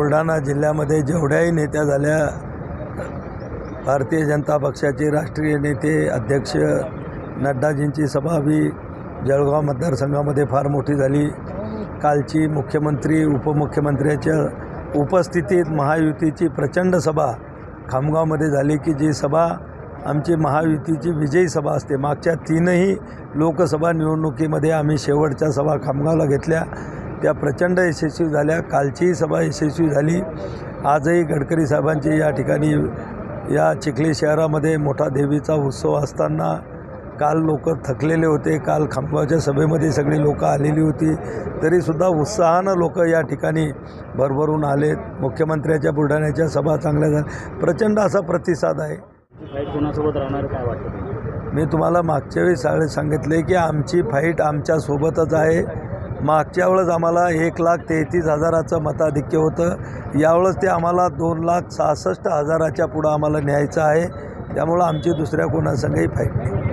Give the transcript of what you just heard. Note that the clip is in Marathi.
बुलढाणा जिल्ह्यामध्ये जेवढ्याही नेत्या झाल्या भारतीय जनता पक्षाचे राष्ट्रीय नेते अध्यक्ष नड्डाजींची सभा बी जळगाव मतदारसंघामध्ये फार मोठी झाली. कालची मुख्यमंत्री उपमुख्यमंत्र्याच्या उपस्थितीत महायुतीची प्रचंड सभा खामगावमध्ये झाली की जी सभा आमची महायुतीची विजयी सभा असते. मागच्या तीनही लोकसभा निवडणुकीमध्ये आम्ही शेवटच्या सभा खामगावला घेतल्या. त्या प्रचंड यशस्वी झाल्या. कालचीही सभा यशस्वी झाली. आजही गडकरी साहेबांची या ठिकाणी या चिखली शहरामध्ये मोठा देवीचा उत्सव असताना काल लोक थकलेले होते. काल खामगावच्या सभेमध्ये सगळी लोकं आलेली होती. तरीसुद्धा उत्साहानं लोक या ठिकाणी भरभरून आलेत. मुख्यमंत्र्याच्या बुलढाण्याच्या सभा चांगल्या झाल्या. प्रचंड असा प्रतिसाद आहे. कोणासोबत राहणार काय वाटतं? मी तुम्हाला मागच्या वेळी सांगितले की आमची फाईट आमच्यासोबतच आहे. मागच्या वेळेस आम्हाला एक लाख तेहतीस हजाराचं मताधिक्य होतं. यावेळेस ते आम्हाला दोन लाख सहासष्ट हजाराच्या पुढं आम्हाला न्यायचं आहे. त्यामुळं आमची दुसऱ्या कोणासंगही फाईट नाही.